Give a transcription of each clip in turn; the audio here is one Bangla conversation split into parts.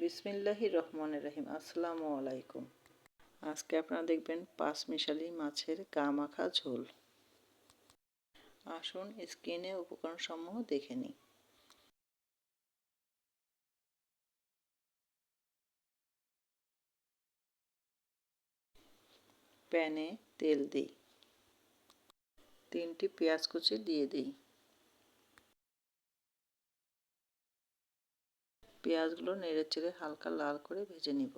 বিসমিল্লাহি রহমান রহিম, আসসালামু আলাইকুম। আজকে আপনারা দেখবেন পাঁচ মিশালি মাছের গা মাখা ঝোল। আসুন স্ক্রিনে উপকরণ সমূহ দেখে নিই। প্যানে তেল দিই। তিনটি পেঁয়াজ কুচি দিয়ে দিই। পেঁয়াজগুলো নেড়ে চেড়ে হালকা লাল করে ভেজে নিব।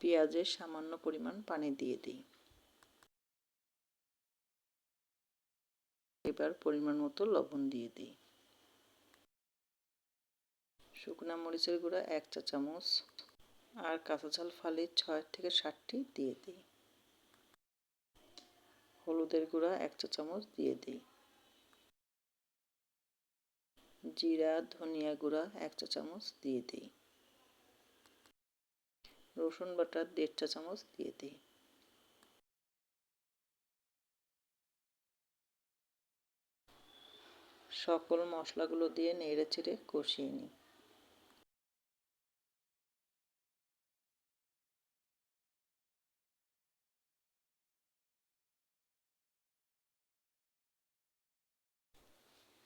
পেঁয়াজের সামান্য পরিমাণ পানি দিয়ে দিই। এবার পরিমাণ মতো লবণ দিয়ে দিই। শুকনা মরিচের গুঁড়া এক চা চামচ আর কাঁচা ঝাল ফালি ছয় থেকে ষাটটি দিয়ে দিই। হলুদের গুঁড়া এক চা চামচ দিয়ে দিই। জিরা, ধনিয়া গুঁড়া এক চা চামচ দিয়ে দিই। রসুন বাটা দেড় চা চামচ দিয়ে দিই। সকল মশলাগুলো দিয়ে নেড়ে চেড়ে কষিয়ে নিই।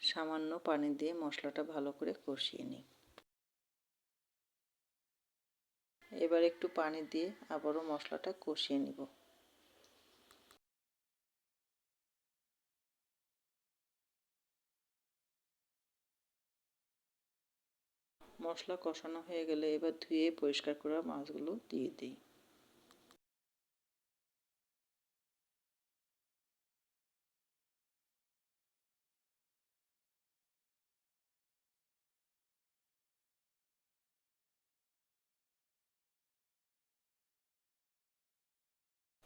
সামান্য পানি দিয়ে মশলাটা ভালো করে কষিয়ে নিই। এবার একটু পানি দিয়ে আবারও মশলাটা কষিয়ে নিব। মশলা কষানো হয়ে গেলে এবার ধুয়ে পরিষ্কার করা মাছগুলো দিয়ে দিই।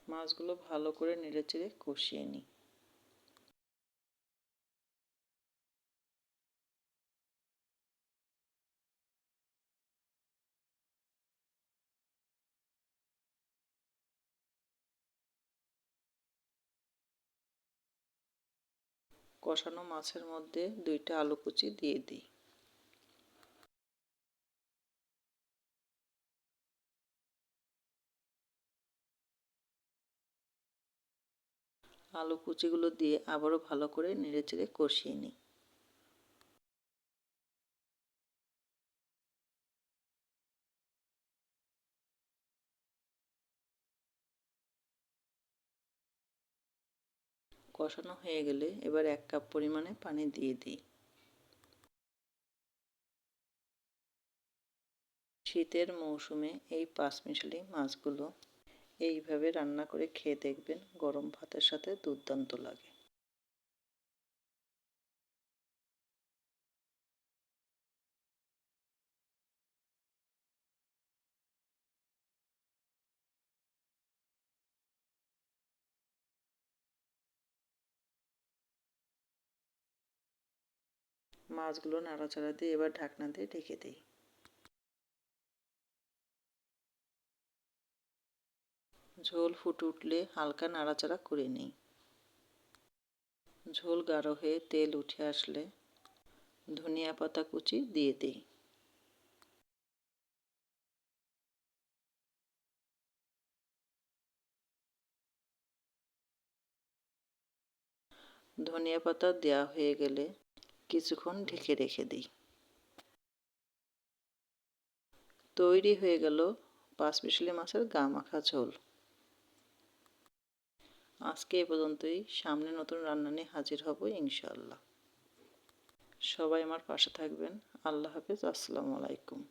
মাছগুলো ভালো করে নেড়েচেড়ে কষিয়ে নিই। কষানো মাছের মধ্যে দুইটা আলু কুচি দিয়ে দিই। আলু কুচিগুলো দিয়ে আবারও ভালো করে নেড়েচেড়ে কষিয়ে নিই। কষানো হয়ে গেলে এবার এক কাপ পরিমাণে পানি দিয়ে দিই। শীতের মৌসুমে এই পাঁচমিশালি মাছগুলো এইভাবে রান্না করে খেয়ে দেখবেন গরম ভাতের সাথে দুর্দান্ত লাগে। মাছগুলো নাড়াচাড়া দিয়ে এবার ঢাকনা দিয়ে ঢেকে দিই। ঝোল ফুটে উঠলে হালকা নাড়াচাড়া করে নিই। ঝোল গাঢ় হয়ে তেল উঠে আসলে ধনিয়া পাতা কুচি দিয়ে দিই। ধনিয়া পাতা দেওয়া হয়ে গেলে কিছুক্ষণ ঢেকে রেখে দিই। তৈরি হয়ে গেল পাঁচ মিশালি মাছের গা মাখা ঝোল। আজকে এ পর্যন্তই। সামনে নতুন রান্না নিয়ে হাজির হব ইনশাআল্লাহ। সবাই আমার পাশে থাকবেন। আল্লাহ হাফিজ। আসসালামু আলাইকুম।